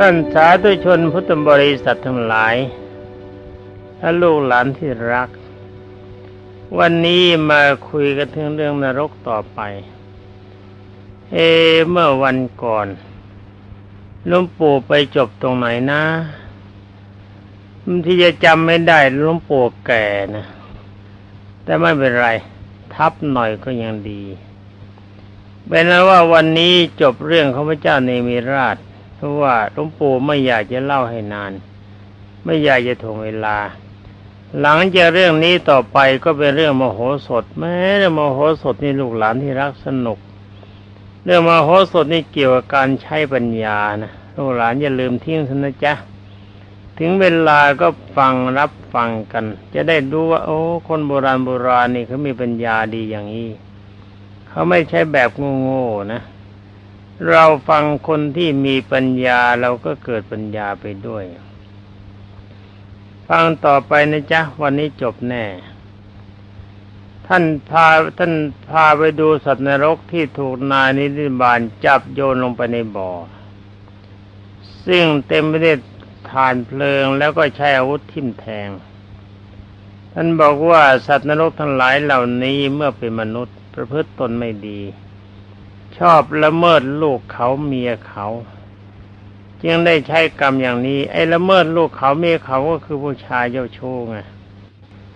ท่านสาธุชนพุทธบริษัททั้งหลาย และลูกหลานที่รัก วันนี้มาคุยกันถึงเรื่องนรกต่อไป เอ เมื่อวันก่อนหลวงปู่ไปจบตรงไหนนะที่จะจำไม่ได้หลวงปู่แก่นะ แต่ไม่เป็นไร ทับหน่อยก็ยังดีเป็นนั้นว่าวันนี้จบเรื่องของพระเจ้าเนมิราช เพราะว่าหลวงปู่ไม่อยากจะเล่าให้นาน ไม่อยากจะถ่วงเวลา หลังจากเรื่องนี้ต่อไปก็เป็นเรื่องมโหสถ แม้เรื่องมโหสถนี่ลูกหลานที่รักสนุก เรื่องมโหสถนี่เกี่ยวกับการใช้ปัญญานะลูกหลานอย่าลืมทิ้งซะนะจ๊ะถึงเวลาก็ฟังรับฟังกัน จะได้รู้ว่า โอ้ คนโบราณโบราณนี่เขามีปัญญาดีอย่างนี้เขาไม่ใช่แบบโง่ๆนะ เราฟังคนที่มีปัญญาเราก็เกิดปัญญาไปด้วย ฟังต่อไปนะจ๊ะ วันนี้จบแน่ ท่านพาท่านพาไปดูสัตว์นรกที่ถูกนายนิติบาลจับโยนลงไปในบ่อ ซึ่งเต็มไปด้วยฐานเพลิงแล้วก็ใช้อาวุธทิ่มแทง ท่านบอกว่าสัตว์นรกทั้งหลายเหล่านี้เมื่อเป็นมนุษย์ประพฤติตนไม่ดี ชอบละเมิดลูกเขาเมียเขาจึงได้ใช้กรรมอย่างนี้ ไอ้ละเมิดลูกเขาเมียเขาก็คือผู้ชายเจ้าชู้ไง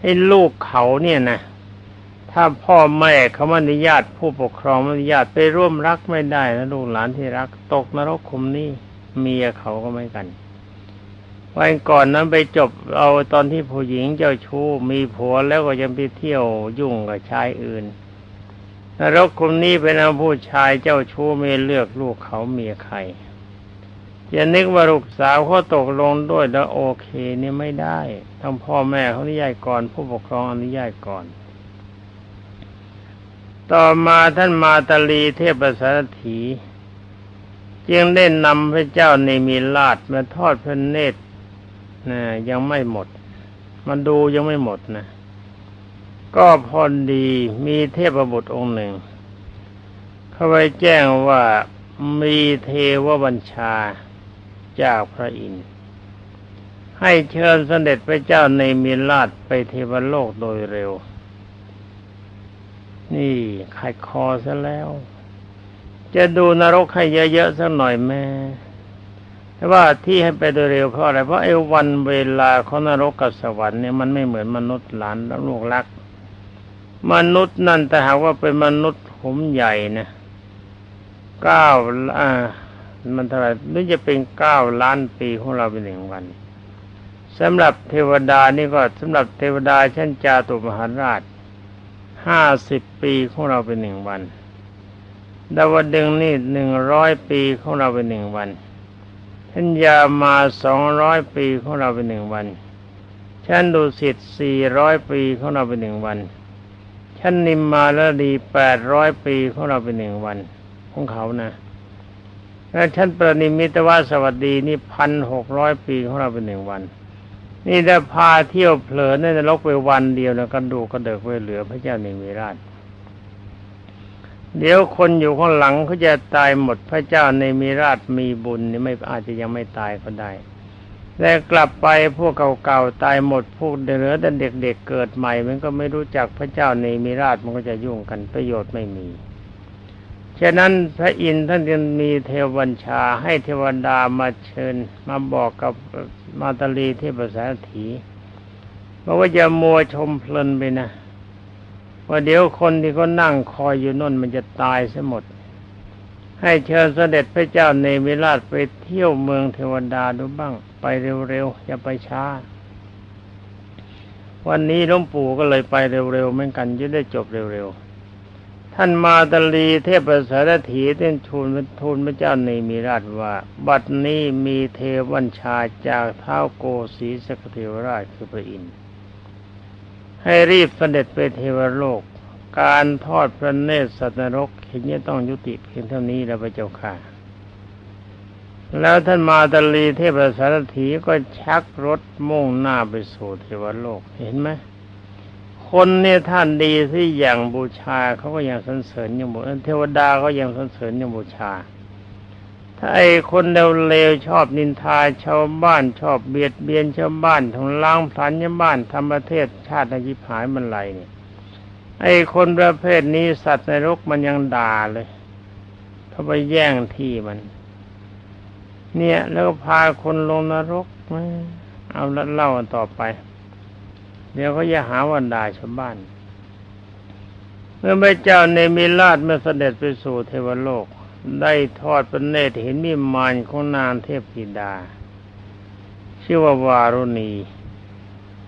ไอ้ลูกเขาเนี่ยนะถ้าพ่อแม่เขาไม่อนุญาตผู้ปกครองไม่อนุญาตไปร่วมรักไม่ได้นะลูกหลานที่รัก ตกนรกคุมนี่เมียเขาก็ไม่กันวันก่อนนั้นไปจบเอาตอนที่ผู้หญิงเจ้าชู้มีผัวแล้วก็ยังไปเที่ยวยุ่งกับชายอื่น นรกคุมนี้เป็นอาผู้ชายเจ้าชู้ไม่เลือกลูกเขาเมียใครจะนึกว่าลูกสาวเขาตกลงด้วยแล้วโอเคนี่ไม่ได้ทั้งพ่อแม่เขาอนุญาตก่อน ผู้ปกครองอนุญาตก่อน ต่อมาท่านมาตาลีเทพสารถีจึงได้นำพระเจ้าในมีราชมาทอดพระเนตรนะยังไม่หมดมาดูยังไม่หมดนะ ก็พอดีมีเทพบุตรองค์หนึ่ง เขาไปแจ้งว่ามีเทวบัญชาจากพระอินทร์ให้เชิญเสด็จพระเจ้าในมีราชไปเทวโลกโดยเร็ว นี่ขัดคอซะแล้ว จะดูนรกให้เยอะๆสักหน่อยแม่แต่ว่าที่ให้ไปโดยเร็วเพราะอะไรเพราะไอ้วันเวลาของนรกกับสวรรค์เนี่ยมันไม่เหมือนมนุษย์หลานและลูกรัก มนุษย์นั่นแต่หากว่าเป็นมนุษย์ผมใหญ่นะเก้าอ่ามันเท่าไหร่หรือจะเป็นเก้าล้านปีของเราเป็นหนึ่งวันสำหรับเทวดานี่ก็สำหรับเทวดาชั้นจาตุมหาราชห้าสิบปีของเราเป็นหนึ่งวัน ดาวดึงนี่หนึ่งร้อยปีของเราเป็นหนึ่งวันชั้นยามาสองร้อยปีของเราเป็นหนึ่งวันชั้นดุสิตสี่ร้อยปีของเราเป็นหนึ่งวัน ชั้นนิมมาลดีแปดร้อยปีของเราเป็นหนึ่งวันของเขานะและชั้นประนิมิตวาสวัสดีนี่พันหกร้อยปีของเราเป็นหนึ่งวัน นี่ถ้พาเที่ยวเผลอในนรกไปวันเดียวแล้วก็ดูก็เดิกไว้เหลือพระเจ้าในมิราช เดี๋ยวคนอยู่ข้างหลังเขาจะตายหมดพระเจ้าในมิราชมีบุญนี่ไม่อาจจะยังไม่ตายก็ได้ แต่กลับไปพวกเก่าๆตายหมดพวกเหลือแต่เด็กๆเเกิดใหม่ มันก็ไม่รู้จักพระเจ้าในมิราชมันก็จะยุ่งกันประโยชน์ไม่มี ฉะนั้นพระอินทร์ท่านจึงมีเทวบัญชาให้เทวดามาเชิญมาบอกกับมาตาลีเทพสารถีบอกว่าอย่ามัวชมเพลินไปนะว่าเดี๋ยวคนที่เขานั่งคอยอยู่นั่นมันจะตายซะหมด ให้เชิญเสด็จพระเจ้าเนมิราชไปเที่ยวเมืองเทวดาดูบ้าง ไปเร็วๆอย่าไปช้า วันนี้หลวงปู่ก็เลยไปเร็วๆเหมือนกันจะได้จบเร็วๆท่านมาตลีเทพสารถีเต้นทูลทูลพระเจ้าในมีราชว่า บัดนี้มีเทวัญชาจากเท้าโกสีสกเทวราชคือพระอินทร์ให้รีบเสด็จไปเทวโลก การทอดพระเนตรสัตว์นรกเห็นจะต้องยุติเพียงเท่านี้แล้วพระเจ้าค่ะแล้วท่านมาตลีเทพสารถีก็ชักรถมุ่งหน้าไปสู่เทวโลกเห็นไหมคนเนี่ยท่านดีที่อย่างบูชาเขาก็ยังสรรเสริญยังบูเทวดาก็ยังสรรเสริญยังบูชา ถ้าไอ้คนเลวๆชอบนินทาชาวบ้านชอบเบียดเบียนชาวบ้านทำล้างพลันชาวบ้านทำประเทศชาติในยิบหายมันไรเนี่ย ไอ้คนประเภทนี้สัตว์ในรกมันยังด่าเลยเขาไปแย่งที่มัน เนี่ย แล้วพาคนลงนรกเอาแล้วเล่ากันต่อไป เดี๋ยวเขาจะหาวันด่าชาวบ้านเมื่อพระเจ้าเนมิราชเมื่อเสด็จไปสู่เทวโลก ได้ทอดพระเนตรเห็นมิมานของนางเทพธิดา ชื่อว่าวารุณี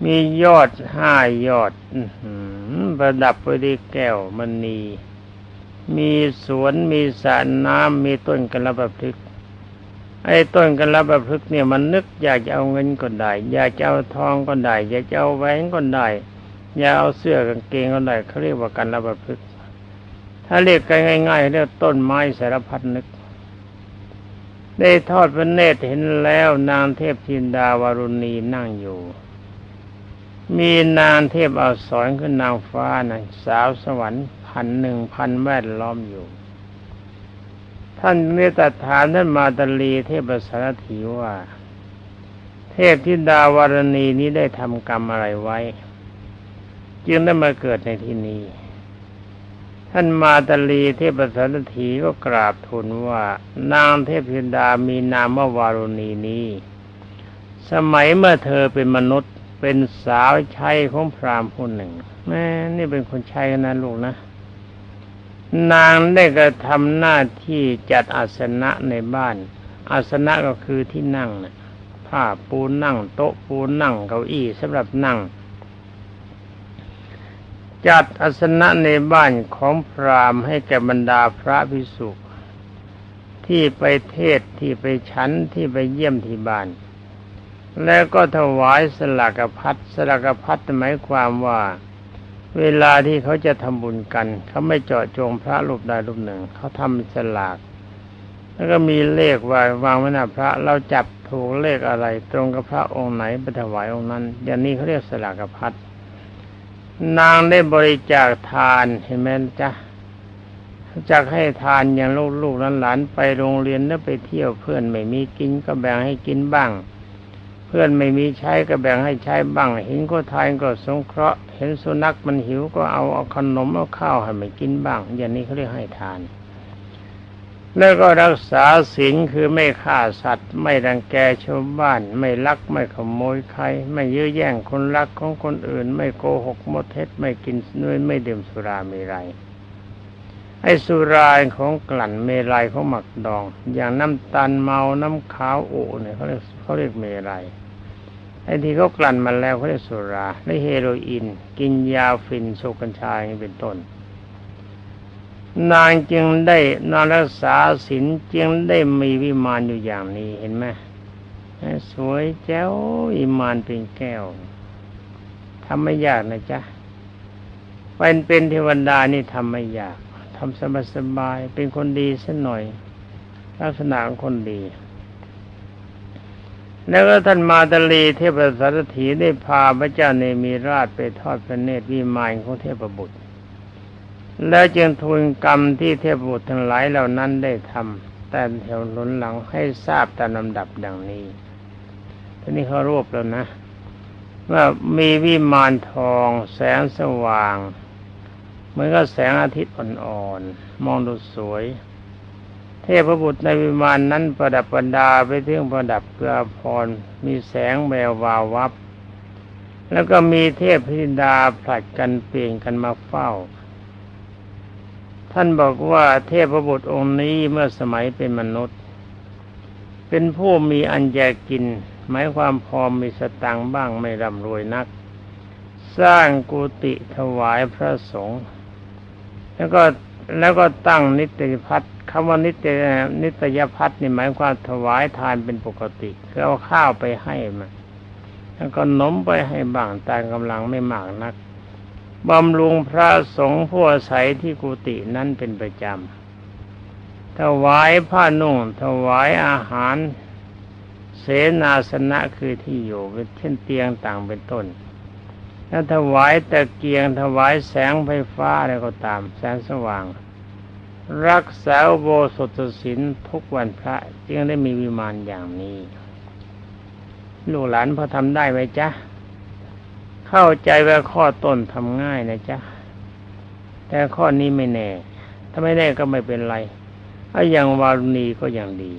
มียอดห้ายอดประดับไปด้วยแก้วมณีมีสวนมีสระน้ำมีต้นกระบะพลึกไอ้ต้นกระบะพลึกเนี่ยมันนึกอยากจะเอาเงินก็ได้ อยากจะเอาทองก็ได้ อยากจะเอาแหวนก็ได้ อยากเอาเสื้อกางเกงก็ได้เขาเรียกว่ากันระบะพลึกถ้าเรียกกันง่ายๆเรียกต้นไม้สารพัดนึก ได้ทอดพระเนตรเห็นแล้วนางเทพธินดาวารุณีนั่งอยู่ มีนางเทพอักษรคือนางฟ้านะสาวสวรรค์พันหนึ่งพันแวดล้อมอยู่ ท่านเมตตาถามท่านมาตลีเทพสารถีว่า เทพธิดาวารณีนี้ได้ทำกรรมอะไรไว้ จึงได้มาเกิดในที่นี้ ท่านมาตลีเทพสารถีก็กราบทูลว่า นางเทพธิดามีนามว่าวารณีนี้ สมัยเมื่อเธอเป็นมนุษย์ เป็นสาวใช้ของพราหมณ์ผู้หนึ่งแม่นี่เป็นคนใช้นะลูกนะ นางได้กระทำหน้าที่จัดอาสนะในบ้าน อาสนะก็คือที่นั่งนะผ้าปูนั่ง โต๊ะปูนั่งเก้าอี้สำหรับนั่ง จัดอาสนะในบ้านของพราหมณ์ให้แก่บรรดาพระภิกษุที่ไปเทศที่ไปชั้นที่ไปเยี่ยมที่บ้าน แล้วก็ถวายสลากพัดสลากพัดหมายความว่า เวลาที่เขาจะทำบุญกัน เขาไม่เจาะจงพระรูปใดรูปหนึ่ง เขาทำสลาก แล้วก็มีเลขวางวางไว้หน้าพระ เราจับถูกเลขอะไร ตรงกับพระองค์ไหนไปถวายองค์นั้น อย่างนี้เขาเรียกสลากพัดนางได้บริจาคทานเห็นไหมจ๊ะจากให้ทานอย่างลูกๆหลานๆไปโรงเรียนแล้วไปเที่ยวเพื่อนไม่มีกินก็แบ่งให้กินบ้าง เพื่อนไม่มีใช้ก็แบ่งให้ใช้บ้างเห็นก็ทานก็สงเคราะห์ เห็นสุนัขมันหิวก็เอาเอาขนมเอาข้าวให้มันกินบ้าง อย่างนี้เขาเรียกให้ทาน แล้วก็รักษาศีลคือไม่ฆ่าสัตว์ ไม่รังแกชาวบ้าน ไม่ลักไม่ขโมยใคร ไม่ยื้อแย่งคนรักของคนอื่น ไม่โกหกมดเท็จไม่กินนุ้ยไม่ดื่มสุราเมรัย ไอ้สุราของกลั่นเมลัยของหมักดอง อย่างน้ำตาลเมาน้ำขาวโอเนี่ยเขาเรียกเขาเรียกเมลัยไอ้ที่เขากลั่นมาแล้วเขาเรียกสุราและเฮโรอีนกินยาฟินโชกัญชางเป็นต้น นางจึงได้นอนรักษาศีลจึงได้มีวิมานอยู่อย่างนี้เห็นไหมสวยแจ้วอิมานเป็นแก้วทำไม่ยากนะจ๊ะเป็นเป็นเทวดานี่ทำไม่ยาก ทำสบายๆเป็นคนดีสักหน่อย ลักษณะของคนดี แล้วก็ท่านมาตลีเทพสารถีได้พาพระเจ้าเนมีราชไปทอดพระเนตรวิมานของเทพบุตร แล้วจึงทูลกรรมที่เทพบุตรทั้งหลายเหล่านั้นได้ทำแต่แถวหนุนหลังให้ทราบตามลำดับดังนี้ทีนี้เขารวบแล้วนะว่ามีวิมานทองแสงสว่าง เหมือนกับแสงอาทิตย์อ่อนๆ มองดูสวย เทพบุตรในวิมานนั้นประดับประดาไปเที่งประดับเกลือพรมีแสงแวววาววับ แล้วก็มีเทพพิดาผลัดกันเปลี่ยนกันมาเฝ้า ท่านบอกว่าเทพบุตรองค์นี้เมื่อสมัยเป็นมนุษย์ เป็นผู้มีอันแจกิน หมายความพอมีสตังบ้างไม่ร่ำรวยนักสร้างกุฏิถวายพระสงฆ์ แล้วก็แล้วก็ตั้งนิตยพัฒน์คำว่านิตยนิตยพัฒน์นี่หมายความถวายทานเป็นปกติคือเอาข้าวไปให้มาแล้วก็นมไปให้บ้างแต่กำลังไม่มากนักบำรุงพระสงฆ์ผู้อาศัยที่กุฏินั้นเป็นประจำถวายผ้านุ่งถวายอาหาร เสนาสนะคือที่อยู่เช่นเตียงต่างเป็นต้น ถ้าถวายตะเกียงถวายแสงไฟฟ้าอะไรก็ตาม แสงสว่าง รักษาโบสถศีลทุกวันพระจึงได้มีวิมานอย่างนี้ลูกหลานพอทำได้ไหมจ๊ะ เข้าใจว่าข้อต้นทำง่ายนะจ๊ะ แต่ข้อนี้ไม่แน่ ถ้าไม่แน่ก็ไม่เป็นไรถ้าอย่างวารุณีก็ยังดี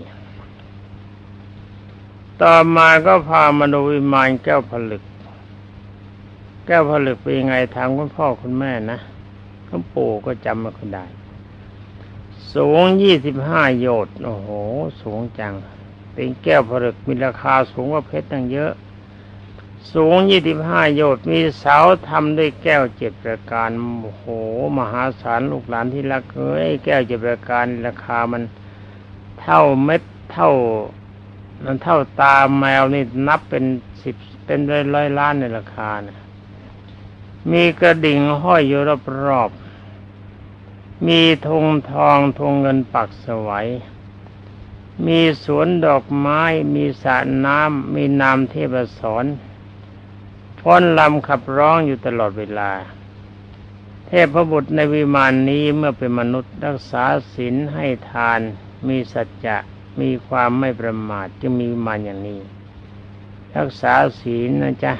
ต่อมาก็พามาดูวิมานแก้วผลึก แก้วผลึกเป็นยังไงถามคุณพ่อคุณแม่นะคุณปู่ก็จำม่ค่อยได้ สูงยี่สิบห้าโยชน์โอ้โห สูงจัง เป็นแก้วผลึกมีราคาสูงกว่าเพชรตั้งเยอะ สูงยี่สิบห้าโยชน์มีเสาทำด้วยแก้วเจ็ดประการโอ้โห มหาศาลลูกหลานที่รักเอ้ยแก้วเจ็ดประการราคามันเท่าเม็ดเท่ามันเท่าตาแมวนี่นับเป็นสิบเป็นร้อยร้อยล้านในราคาเนะ มีกระดิ่งห้อยอยู่รอบๆมีธงทองธงเงินปักสวัยมีสวนดอกไม้ มีสระน้ำ มีนามเทพสอนพ้นลำขับร้องอยู่ตลอดเวลา เทพบุตรในวิมานนี้เมื่อเป็นมนุษย์รักษาศีลให้ทาน มีสัจจะ มีความไม่ประมาทจึงมีมานอย่างนี้ รักษาศีลนะจ๊ะ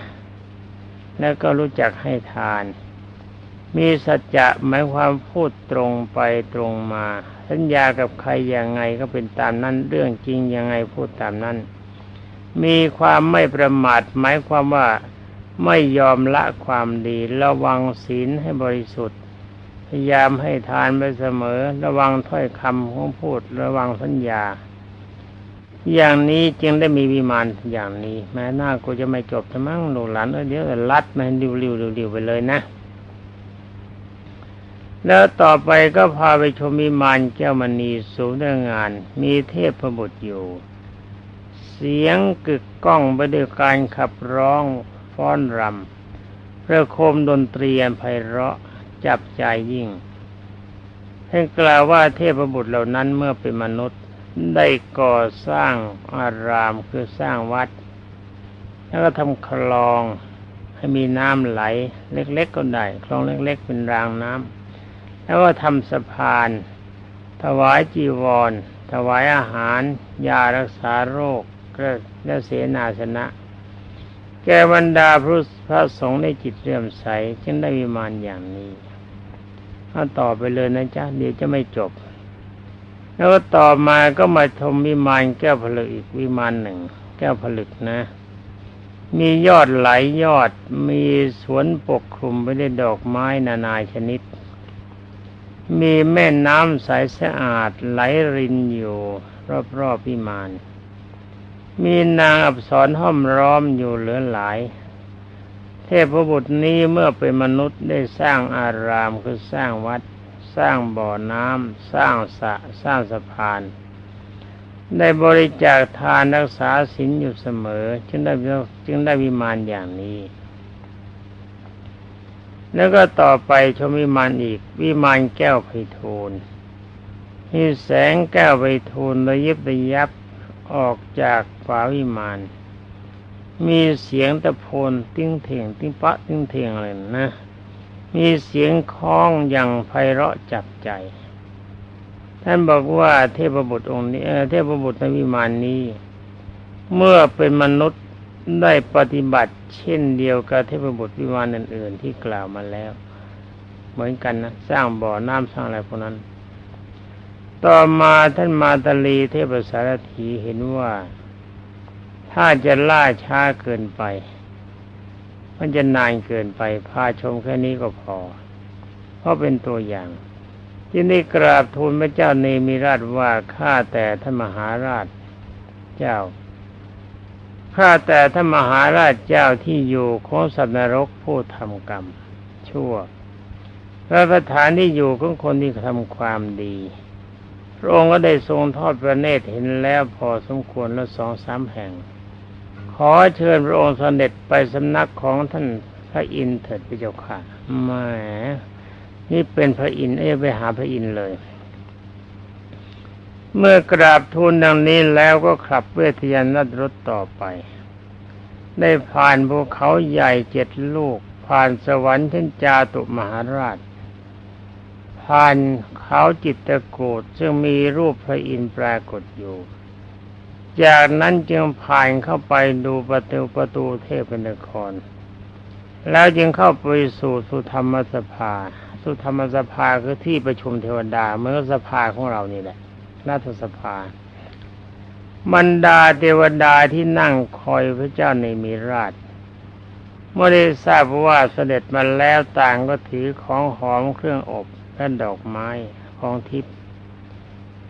แล้วก็รู้จักให้ทาน มีสัจจะหมายความพูดตรงไปตรงมา สัญญากับใครอย่างไงก็เป็นตามนั้น เรื่องจริงยังไงพูดตามนั้น มีความไม่ประมาทหมายความว่าไม่ยอมละความดีระวังศีลให้บริสุทธิ์ พยายามให้ทานไปเสมอ ระวังถ้อยคำของพูดระวังสัญญา อย่างนี้จึงได้มีวิมานอย่างนี้ แม้หน้ากูจะไม่จบจะมั่งหนูหลานเอ้ยเดี๋ยวลัดมาริวริวริวริวไปเลยนะ แล้วต่อไปก็พาไปชมวิมานแก้วมณีสูงเรื่องงาน มีเทพประบุตรอยู่ เสียงกึกก้องไปด้วยการขับร้องฟ้อนรำเพื่อโคมดนตรีอันไพเราะจับใจยิ่งท่านกล่าวว่าเทพบุตรเหล่านั้นเมื่อเป็นมนุษย์ ได้ก่อสร้างอารามคือสร้างวัด แล้วก็ทำคลองให้มีน้ำไหล เล็ก ๆ ก็ได้คลองเล็ก ๆ เป็นรางน้ำแล้วก็ทำสะพาน ถวายจีวร ถวายอาหาร ยารักษาโรคและเสนาสนะ แกบรรดาพระพระสงฆ์ในจิตเลื่อมใส จึงได้วิมานอย่างนี้เอาต่อไปเลยนะจ๊ะเดี๋ยวจะไม่จบ แล้วต่อมาก็มาชมวิมานแก้วผลึกอีกวิมานหนึ่ง แก้วผลึกนะ มียอดไหลายยอดมีสวนปกคลุมไปด้วยดอกไม้นานาชนิด มีแม่น้ำใสสะอาดไหลรินอยู่รอบๆวิมานมีนางอับสรห้อมร้อมอยู่เหลือหลาย เทพบุตรนี้เมื่อเป็นมนุษย์ได้สร้างอารามคือสร้างวัด สร้างบ่อน้ำสร้างสระสร้างสะพาน ได้บริจาคทานรักษาศีลอยู่เสมอ จึงได้จึงได้วิมานอย่างนี้ แล้วก็ต่อไปชมวิมานอีก วิมานแก้วไพฑูรย์มีแสงแก้วไพฑูรย์ระยิบระยับออกจากฝาวิมานมีเสียงตะโพนติ้งเถียงติ้งปะติ้งเถียงเลยนะ มีเสียงคล้องอย่างไพเราะจับใจ ท่านบอกว่าเทพบุตรองค์นี้เทพบุตรในวิมานนี้ เมื่อเป็นมนุษย์ได้ปฏิบัติ เช่นเดียวกับเทพบุตรวิมานอื่นๆที่กล่าวมาแล้ว เหมือนกันนะสร้างบ่อน้ำสร้างอะไรพวกนั้น ต่อมาท่านมาตาลีเทพสารถีเห็นว่า ถ้าจะล่าช้าเกินไป มันจะนานเกินไปพาชมแค่นี้ก็พอ เพราะเป็นตัวอย่าง ที่ได้กราบทูลพระเจ้าเนมิราชว่าข้าแต่ท่านมหาราชเจ้าข้าแต่ท่านมหาราชเจ้าที่อยู่ของสัตว์นรกผู้ทำกรรม ชั่วพระประธานที่อยู่ของคนที่ทำความดีพระองค์ก็ได้ทรงทอดพระเนตรเห็นแล้วพอสมควรแล้วสองสามแห่ง ขอเชิญพระองค์เสด็จไปสำนักของท่านพระอินทร์เถิดพระเจ้าค่ะแหมนี่เป็นพระอินทร์เอ้ไปหาพระอินทร์เลย เมื่อกราบทูลดังนี้แล้วก็ขับเวทยานัดรถต่อไป ได้ผ่านภูเขาใหญ่เจ็ดลูก ผ่านสวรรค์เช่นจาตุมหาราช ผ่านเขเขาจิตตะโกดซึ่งมีรูปพระอินทร์ปรากฏอยู่ จากนั้นจึงผ่านเข้าไปดูประตูประตูเทพนคร แล้วจึงเข้าไปสู่สุธรรมสภา สุธรรมสภาคือที่ประชุมเทวดาเมื่อสภาของเรานี่แหละรัฐสภาบรรดาเทวดาที่นั่งคอยพระเจ้าในมีราชเมื่อได้ทราบว่าเสด็จมาแล้วต่างก็ถือของหอมเครื่องอบและดอกไม้ของทิพย์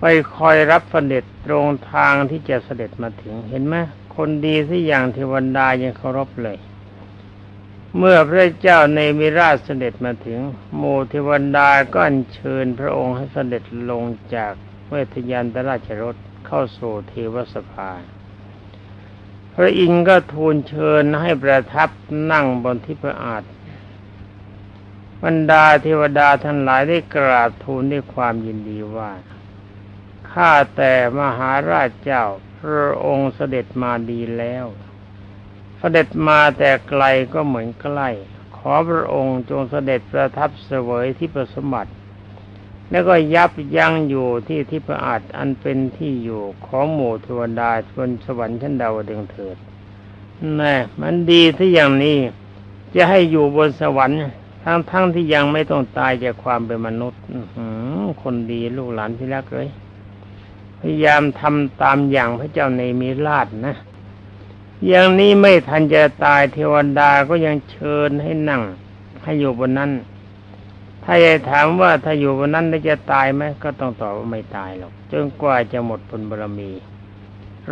ไปคอยรับเสด็จตรงทางที่จะเสด็จมาถึงเห็นไหมคนดีที่อย่างเทวดายังเคารพเลย เมื่อพระเจ้าในมิราชเสด็จมาถึงโมเทวดาก็อัญเชิญพระองค์ให้เสด็จลงจากเวทยันตราชรถเข้าสู่เทวสภา พระอินทร์ก็ทูลเชิญให้ประทับนั่งบนที่ประอาจบรรดาเทวดาทั้งหลายได้กราบทูลด้วยความยินดีว่า ข้าแต่มหาราชเจ้า พระองค์เสด็จมาดีแล้ว เสด็จมาแต่ไกลก็เหมือนใกล้ ขอพระองค์จงเสด็จประทับเสวยที่ประสมบัติ แล้วก็ยับยั้งอยู่ที่ที่ประอาจอันเป็นที่อยู่ของหมู่เทวดาบนสวรรค์ชั้นดาวดึงเถิดแน่มันดีที่อย่างนี้จะให้อยู่บนสวรรค์ทั้งทั้งที่ยังไม่ต้องตายจากความเป็นมนุษย์คนดีลูกหลานที่รักเลย พยายามทำตามอย่างพระเจ้าในมีราชนะ อย่างนี้ไม่ทันจะตายเทวดาก็ยังเชิญให้นั่ง ให้อยู่บนนั้น ถ้าจะถามว่าถ้าอยู่บนนั้นจะตายไหมก็ต้องตอบว่าไม่ตายหรอกจนกว่าจะหมดผลบารมี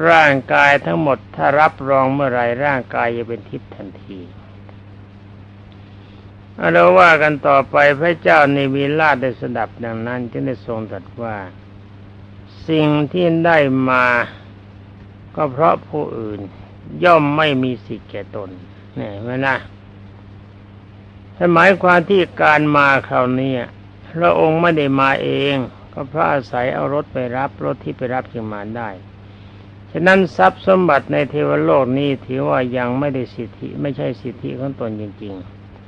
ร่างกายทั้งหมดถ้ารับรองเมื่อไรร่างกายจะเป็นทิพย์ทันทีเอาเราว่ากันต่อไปพระเจ้าในวีราชได้สดับดังนั้นจึงได้ทรงตรัสว่า สิ่งที่ได้มาก็เพราะผู้อื่นย่อมไม่มีสิทธิ์แก่ตนเนี่ยไหมนะถ้าหมายความที่การมาคราวนี้พระองค์ไม่ได้มาเอง ก็เพราะอาศัยเอารถไปรับรถที่ไปรับจึงมาได้ ฉะนั้นทรัพย์สมบัติในเทวโลกนี้ถือว่ายังไม่ได้สิทธิไม่ใช่สิทธิของตนจริง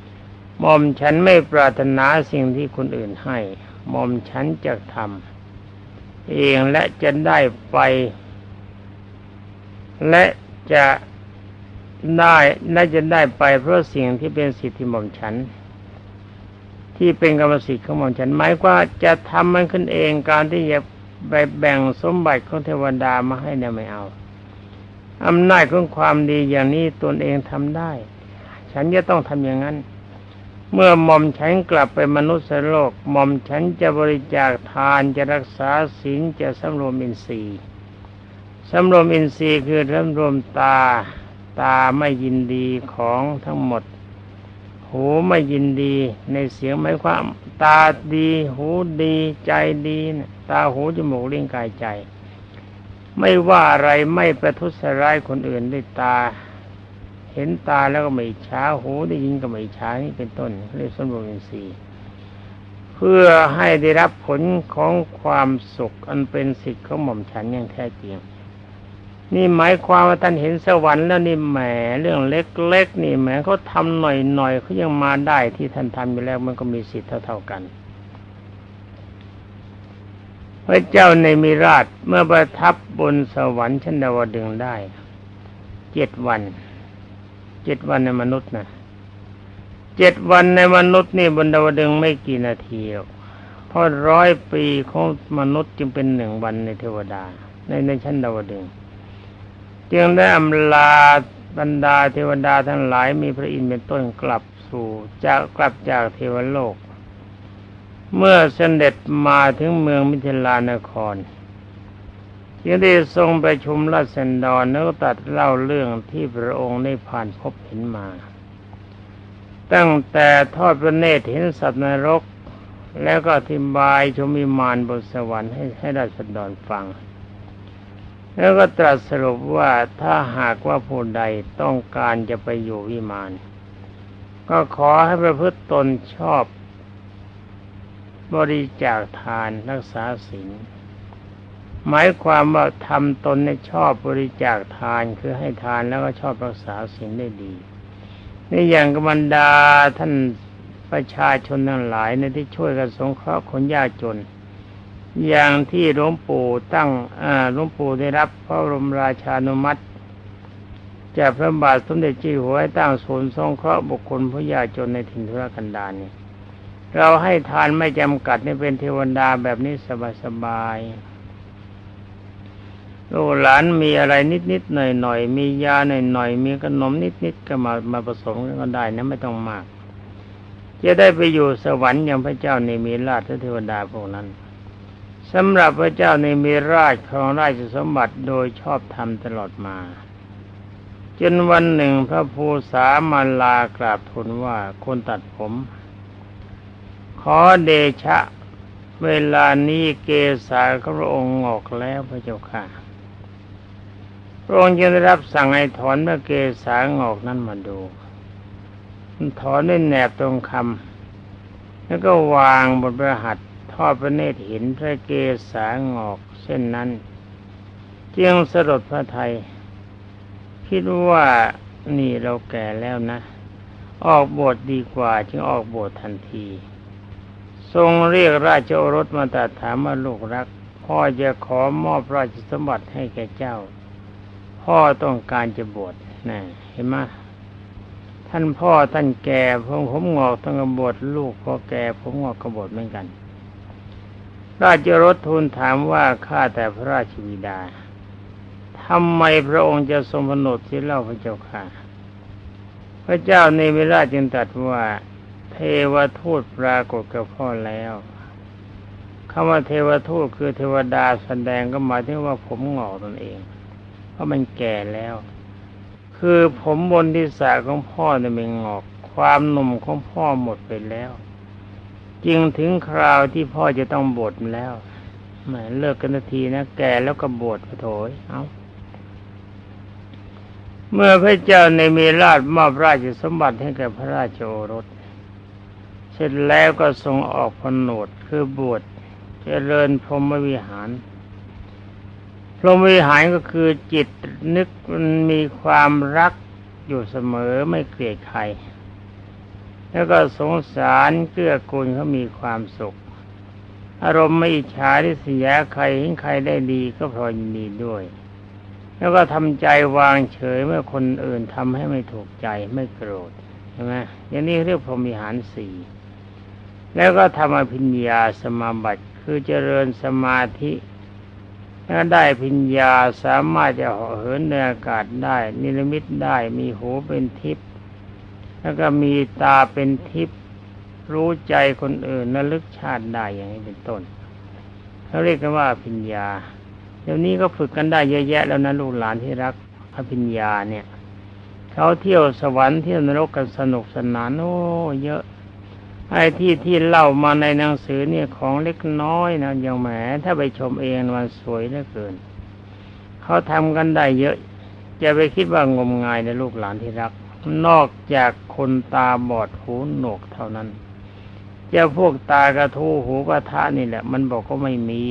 ๆ มอมฉันไม่ปรารถนาสิ่งที่คนอื่นให้ มอมฉันจะทำ เองและจะได้ไป และจะได้และจะได้ไปเพราะสิ่งที่เป็นสิทธิหม่อมฉัน ที่เป็นกรรมสิทธิ์ของหม่อมฉันหมายว่าจะทำมันขึ้นเองการที่จะไปแบ่งสมบัติของเทวดามาให้เนี่ยไม่เอาอำนาจของความดีอย่างนี้ตนเองทำได้ ฉันจะต้องทำอย่างนั้น เมื่อหม่อมฉันกลับไปมนุษย์โลกหม่อมฉันจะบริจาคทานจะรักษาศีลจะสำรวมอินทรีย์สำรวมอินทรีย์คือสำรวมตาตาไม่ยินดีของทั้งหมด หูไม่ยินดีในเสียงหมายความ ตาดี หูดีใจดีตาหูจมูกลิ้นกายใจ ไม่ว่าอะไรไม่ประทุษร้ายคนอื่นด้วยตา เห็นตาแล้วก็ไม่อิจฉาหูได้ยินก็ไม่อิจฉานี่เป็นต้นเรียกสมบูรณ์อินทรีย์เพื่อให้ได้รับผลของความสุขอันเป็นสิทธิ์ของหม่อมฉันอย่างแท้จริงนี่หมายความว่าท่านเห็นสวรรค์แล้วนี่แหมเรื่องเล็กๆนี่แหมเขาทำหน่อยๆเขายังมาได้ที่ท่านทำอยู่แล้วมันก็มีสิทธิ์เท่าๆกัน พระเจ้าในมิราชเมื่อประทับบนสวรรค์ชั้นดาวดึงได้เจ็ดวัน เจ็ดวันในมนุษย์นะเจ็ดวันในมนุษย์นี่บนดาวดึงไม่กี่นาทีหรอกเพราะร้อยปีของมนุษย์จึงเป็นหนึ่งวันในเทวดา ในในชั้นดาวดึงจึงได้อำลาบรรดาเทวดาทั้งหลายมีพระอินทร์เป็นต้นกลับสู่จากกลับจากเทวโลก เมื่อเสด็จมาถึงเมืองมิถิลานคร จึงได้ทรงประชุมราชสันดรแล้วตัดเล่าเรื่องที่พระองค์ได้ผ่านพบเห็นมา ตั้งแต่ทอดพระเนตรเห็นสัตว์นรก แล้วก็อธิบายชมิมานบนสวรรค์ให้ให้ราชสันดรฟัง แล้วก็ตรัสสรุปว่าถ้าหากว่าผู้ใดต้องการจะไปอยู่วิมาน ก็ขอให้ประพฤติตนชอบบริจาคทานรักษาศีล หมายความว่าทำตนในชอบบริจาคทานคือให้ทานแล้วก็ชอบรักษาศีลได้ดีนี่อย่างกบรรดาท่านประชาชนทั้งหลายในที่ช่วยกันสงเคราะห์คนยากจน อย่างที่หลวงปู่ตั้งหลวงปู่ได้รับพระบรมราชานุมัติจากพระบาทสมเด็จจ้าอยู่หัวให้ตั้งศูนย์สงเคราะห์บุคคลผู้ยากจนในถิ่นทุรกันดารเนี่ยเราให้ทานไม่จำกัดนี่เป็นเทวดาแบบนี้สบายๆ ลูกหลานมีอะไรนิดๆหน่อยๆมียาหน่อยๆมีขนมนิดๆก็มามาผสมกันก็ได้นะไม่ต้องมาก จะได้ไปอยู่สวรรค์อย่างพระเจ้าในมีราชเทวดาพวกนั้นสำหรับพระเจ้าในมีราชของราชสมบัติโดยชอบธรรมตลอดมา จนวันหนึ่งพระภูษามาลากราบทูลว่าคนตัดผม ขอเดชะ เวลานี้เกษาพระองค์งอกแล้วพระเจ้าค่ะ พระองค์จึงได้รับสั่งให้ถอนเมื่อเกษางอกนั้นมาดูถอนด้วยแหนบตรงคำแล้วก็วางบนประหัตทอดพระเนตรเห็นพระเกศางอกเช่นนั้นเจึงสลดพระไทย คิดว่านี่เราแก่แล้วนะ ออกบทดีกว่าจึงออกบททันที ทรงเรียกราชโอรสมาตรัสถามว่าลูกรัก พ่อจะขอมอบราชสมบัติให้แก่เจ้า พ่อต้องการจะบวชนะเห็นไหมท่านพ่อท่านแก่ผมผมงอกต้องกบวชลูกพอแก่ผมงอกกบวชเหมือนกัน ราชรถทูลถามว่าข้าแต่พระราชบิดาทำไมพระองค์จะทรงพนดที่เล่าพระเจ้าค่ะ พระเจ้าในเวลาจึงตรัสว่า เทวทูตปรากฏกับพ่อแล้วคำว่าเทวทูตคือเทวดาแสดงก็หมายถึงว่าผมงอกตนเอง เพราะมันแก่แล้ว คือผมบนที่สาของพ่อเนี่ยมันงอก ความหนุ่มของพ่อหมดไปแล้ว จึงถึงคราวที่พ่อจะต้องบวชแล้วหมเลิกกันทีนะแก่แล้วก็บวชพระโถยเอาเมื่อพระเจ้าในมีราชมอบราชสมบัติให้แก่พระราชโอรส เสร็จแล้วก็ทรงออกพนวดคือบวชเจริญพรหมวิหาร รมวิหารก็คือจิตนึกมีความรักอยู่เสมอไม่เกลียดใคร แล้วก็สงสารเกื้อกูลเขามีความสุข อารมณ์ไม่อิจฉาริษยใครเห็นใครได้ดีก็พลอยยินดีด้วย แล้วก็ทำใจวางเฉยเมื่อคนอื่นทำให้ไม่ถูกใจไม่โกรธใช่ไหมอย่างนี้เรียกพรหมิหารสี่แล้วก็ทำอภิญญาสมาบัติคือเจริญสมาธิ ถ้าได้พิญญาสามารถจะเหาะเหินในอากาศได้ นิรมิตได้มีหูเป็นทิพย์แล้วก็มีตาเป็นทิพย์รู้ใจคนอื่นระลึกชาติได้อย่างนี้เป็นต้นเขาเรียกกันว่าพิญญา เดี๋ยวนี้ก็ฝึกกันได้เยอะแยะแล้วนะลูกหลานที่รักอภิญญาเนี่ยเขาเที่ยวสวรรค์เที่ยวนรกกันสนุกสนานโอ้เยอะ ไอ้ที่ที่เล่ามาในหนังสือเนี่ยของเล็กน้อยนะอย่างแหมถ้าไปชมเองมันสวยเหลือเกิน เขาทำกันได้เยอะจะไปคิดว่างมงายในลูกหลานที่รัก นอกจากคนตาบอดหูหนวกเท่านั้นจะพวกตากระทูหูกระทะนี่แหละ มันบอกก็ไม่มี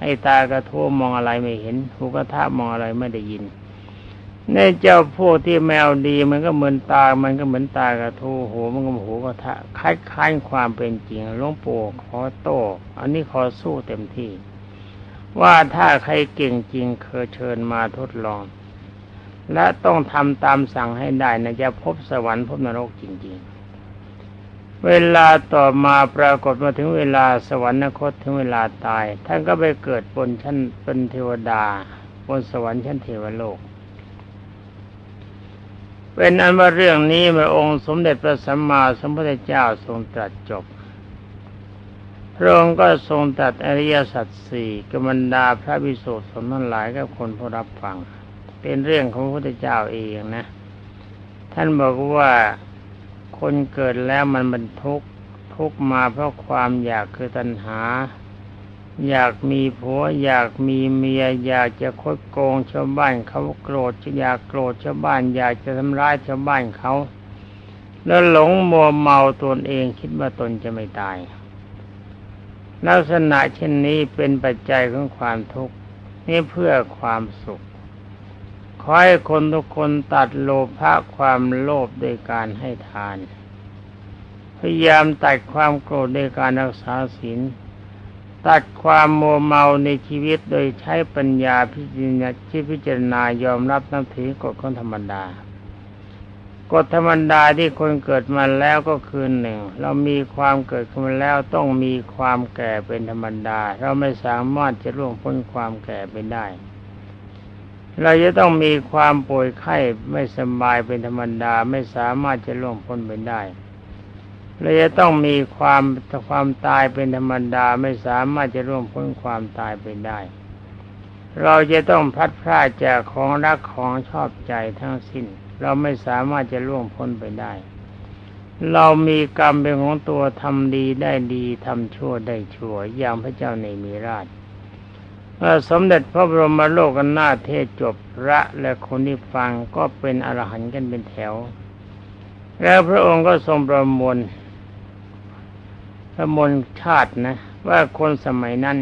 ให้ตากระทูมองอะไรไม่เห็น หูกระทะมองอะไรไม่ได้ยิน ในเจ้าพวกที่แมวดีมันก็เหมือนตา มันก็เหมือนตากระทูหูมันก็หูกระทะคล้ายๆความเป็นจริงหลวงปู่ขอโต้อันนี้ขอสู้เต็มที่ ว่าถ้าใครเก่งจริงเคยเชิญมาทดลอง และต้องทำตามสั่งให้ได้นะจะพบสวรรค์พบนรกจริง ๆ เวลาต่อมาปรากฏมาถึงเวลาสวรรคตถึงเวลาตาย ท่านก็ไปเกิดบนชั้นเป็นเทวดา บนสวรรค์ชั้นเทวโลก เป็นอันว่าเรื่องนี้พระองค์สมเด็จพระสัมมาสัมพุทธเจ้าทรงตรัสจบ พระองค์ก็ทรงตรัสอริยสัจสี่กบรรดาพระวิสุทธิสมทั้งหลายกับคนผู้รับฟัง เป็นเรื่องของพระพุทธเจ้าเองนะ ท่านบอกว่าคนเกิดแล้วมันบรรทุกข์ทุกมาเพราะความอยากคือตัณหา อยากมีผัว อยากมีเมีย อยากจะคดโกงชาวบ้านเขาโกรธอยากโกรธชาวบ้าน อยากจะทำร้ายชาวบ้านเขา แล้วหลงมัวเมาตนเองคิดว่าตนจะไม่ตาย ลักษณะเช่นนี้เป็นปัจจัยของความทุกข์นี่เพื่อความสุขขอให้คนทุกคนตัดโลภะความโลภโดยการให้ทาน พยายามตัดความโกรธโดยการรักษาศีล ตัดความโมเมาในชีวิตโดยใช้ปัญญาพิจารณาที่พิจารณายอมรับนับถือกฎของธรรมดากฎธรรมดาที่คนเกิดมาแล้วก็คือหนึ่ง เรามีความเกิดขึ้นมาแล้วต้องมีความแก่เป็นธรรมดา เราไม่สามารถจะล่วงพ้นความแก่ไปได้ เราจะต้องมีความป่วยไข้ไม่สบายเป็นธรรมดาไม่สามารถจะล่วงพ้นไปได้ เราจะต้องมีความความตายเป็นธรรมดาไม่สามารถจะร่วมพ้นความตายไปได้ เราจะต้องพัดพรากจากของรักของชอบใจทั้งสิ้น เราไม่สามารถจะล่วงพ้นไปได้ เรามีกรรมเป็นของตัวทำดีได้ดีทำชั่วได้ชั่วอย่างพระเจ้าในมีราชเมื่อสมเด็จพระบรมโลกนาถเทศจบพระและคนที่ฟังก็เป็นอรหันต์กันเป็นแถว แล้วพระองค์ก็ทรงประมวล ประมวลชาตินะ ว่าคนสมัยนั้น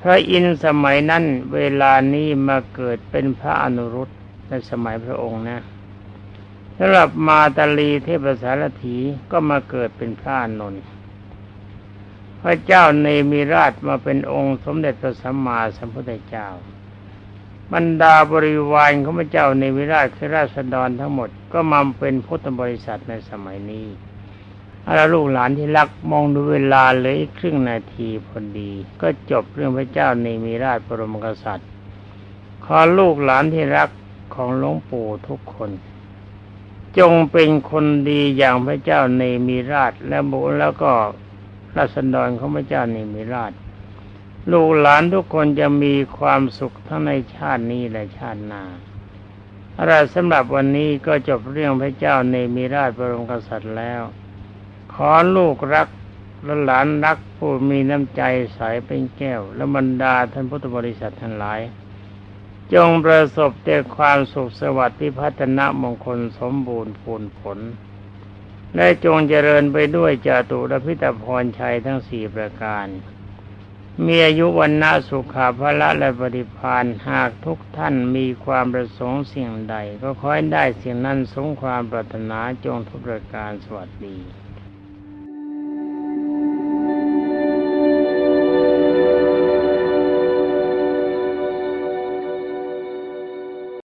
พระอินทร์สมัยนั้น เวลานี้มาเกิดเป็นพระอนุรุตในสมัยพระองค์นะสำหรับมาตาลีเทพสารถีก็มาเกิดเป็นพระอานนพระเจ้าเนมิราชมาเป็นองค์สมเด็จพระสัมมาสัมพุทธเจ้า บรรดาบริวารของพระเจ้าเนมิราชคือราษฎรทั้งหมดก็มาเป็นพุทธบริษัทในสมัยนี้ อาลูกหลานที่รักมองดูเวลาเลยครึ่งนาทีพอดี ก็จบเรื่องพระเจ้าเนมิราชบรมกษัตริย์ ขอลูกหลานที่รักของหลวงปู่ทุกคน จงเป็นคนดีอย่างพระเจ้าเนมิราชและบุแล้วก็ราษฎรของพระเจ้าเนมิราช ลูกหลานทุกคนจะมีความสุขทั้งในชาตินี้และชาติหน้าอะไรสำหรับวันนี้ก็จบเรื่องพระเจ้าเนมิราชบรมกษัตริย์แล้ว ขอลูกรักและหลานรักผู้มีน้ำใจใสเป็นแก้ว และบรรดาท่านพุทธบริษัททั้งหลาย จงประสบแต่ความสุขสวัสดิ์ที่พัฒนามงคลสมบูรณ์พูนผล และจงเจริญไปด้วยจาตุรพิตพรชัยทั้งสี่ประการ มีอายุวันนาสุขาภละและปฏิพานหากทุกท่านมีความประสงค์สิ่งใด ก็ขอให้ได้สิ่งนั้นสมความปรารถนาจงทุกประการสวัสดี